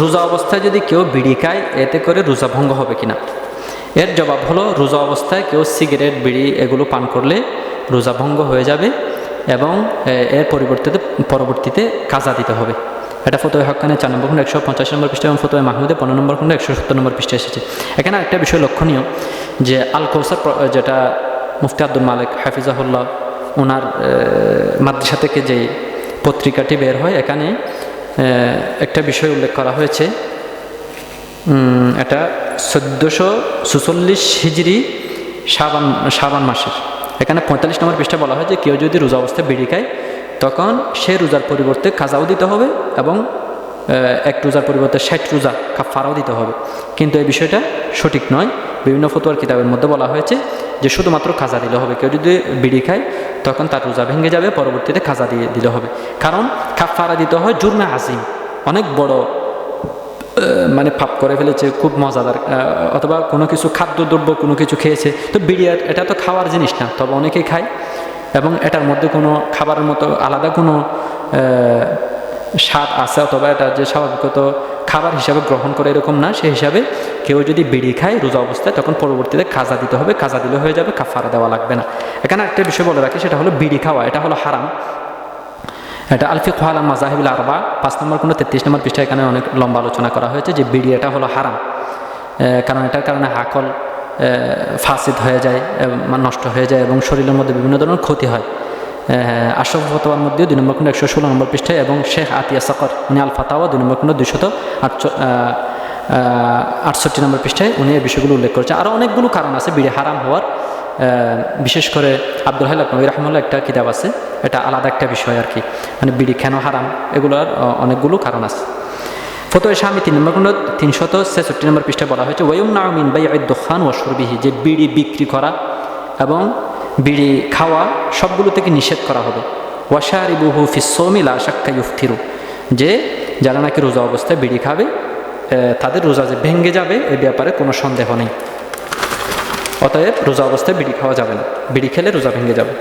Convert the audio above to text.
রোজা অবস্থায় যদি কেউ বিড়ি খায়, এতে করে রোজা ভঙ্গ হবে কিনা? এর জবাব হলো, রোজা অবস্থায় কেউ সিগারেট, বিড়ি এগুলো পান করলে রোজা ভঙ্গ হয়ে যাবে এবং এর পরিবর্তিতে, পরবর্তীতে কাজা দিতে হবে। এটা ফতোয় হকানে চার নম্বর খন্ড, একশো পঞ্চাশ নম্বর পৃষ্ঠা এবং ফতোয় মাহমুদে পনেরো নম্বর খন্ড, একশো সত্তর নম্বর পৃষ্ঠা এসেছে। এখানে একটা বিষয় লক্ষণীয়, যে আল কৌসার যেটা মুফতি আব্দুল মালিক হাফিজাহুল্লাহ ওনার মাদ্রাসা থেকে যে পত্রিকাটি বের হয়, এখানে একটা বিষয় উল্লেখ করা হয়েছে। এটা চোদ্দোশো সুচল্লিশ হিজড়ি সাবান সাবান মাসের। এখানে পঁয়তাল্লিশ নম্বর পৃষ্ঠা বলা হয় যে, কেউ যদি রোজা অবস্থায় বিড়ি খায়, তখন সে রোজার পরিবর্তে কাজাও দিতে হবে এবং এক রোজার পরিবর্তে ষাট রোজা কাফারাও দিতে হবে। কিন্তু এই বিষয়টা সঠিক নয়। বিভিন্ন ফতোয়ার কিতাবের মধ্যে বলা হয়েছে যে শুধুমাত্র খাজা দিলে হবে। কেউ যদি বিড়ি খায়, তখন তার রোজা ভেঙে যাবে, পরবর্তীতে খাজা দিয়ে দিলে হবে। কারণ কাফারা দিতে হয় জুরমে আজিম। অনেক বড় মানে পাপ করে ফেলেছে, খুব মজাদার অথবা কোনো কিছু খাদ্যদ্রব্য কোনো কিছু খেয়েছে। তো বিড়িয়ার এটা তো খাওয়ার জিনিস না, তবে অনেকেই খায়। এবং এটার মধ্যে কোনো খাবারের মতো আলাদা কোনো স্বাদ আছে, অথবা এটা যে স্বাভাবিকত খাবার হিসাবে গ্রহণ করে এরকম না, সেই হিসাবে কেউ যদি বিড়ি খায় রোজা অবস্থায়, তখন পরবর্তীতে খাজা দিতে হবে, খাজা দিলে হয়ে যাবে, কাফারা দেওয়া লাগবে না। এখানে একটা বিষয় বলে রাখি, সেটা হলো বিড়ি খাওয়া, এটা হলো হারাম। এটা আলফি খোয়াল মাজাহিবুল আরবা, পাঁচ নম্বর কোনো তেত্রিশ নম্বর পৃষ্ঠা এখানে অনেক লম্বা আলোচনা করা হয়েছে যে বিড়ি এটা হলো হারাম। কারণ এটার কারণে হাকল ফাসিদ হয়ে যায় নষ্ট হয়ে যায় এবং শরীরের মধ্যে বিভিন্ন ধরনের ক্ষতি হয়। আশরফ ফতোয়ার মধ্যে দুই নম্বর খন্ড একশো ষোলো নম্বর পৃষ্ঠায় এবং শেখ আতিয়া সকর উনি আল ফাতাওয়া দুই নম্বর দুইশত আটশো আটষট্টি নম্বর পৃষ্ঠায় উনি এই বিষয়গুলো উল্লেখ করেছে আরও অনেকগুলো কারণ আছে, বিড়ি হারাম হওয়ার। বিশেষ করে আব্দুল হাইল নবী রহমুল্লাহ একটা কিতাব আছে, এটা আলাদা একটা বিষয় আর কি। মানে বিড়ি কেন হারাম? এগুলোর অনেকগুলো কারণ আছে। ফতো স্বামী তিন নম্বর খন্ড তিনশত ছেষট্টি নম্বর পৃষ্ঠায় বলা হয়েছে ওয়ুম নামিন বাই দোকান ও সরবিহি যে বিড়ি বিক্রি করা এবং বিড়ি খাওয়া সবগুলো থেকে নিষেধ করা হবে। ওয়াশারিবুহু ফিসমিলা শাক্কা ইউফতিরু যে যারা নাকি রোজা অবস্থায় বিড়ি খাবে তাদের রোজা যে ভেঙ্গে যাবে, এ ব্যাপারে কোনো সন্দেহ নেই। অতএব রোজা অবস্থায় বিড়ি খাওয়া যাবে না। বিড়ি খেলে রোজা ভেঙে যাবে।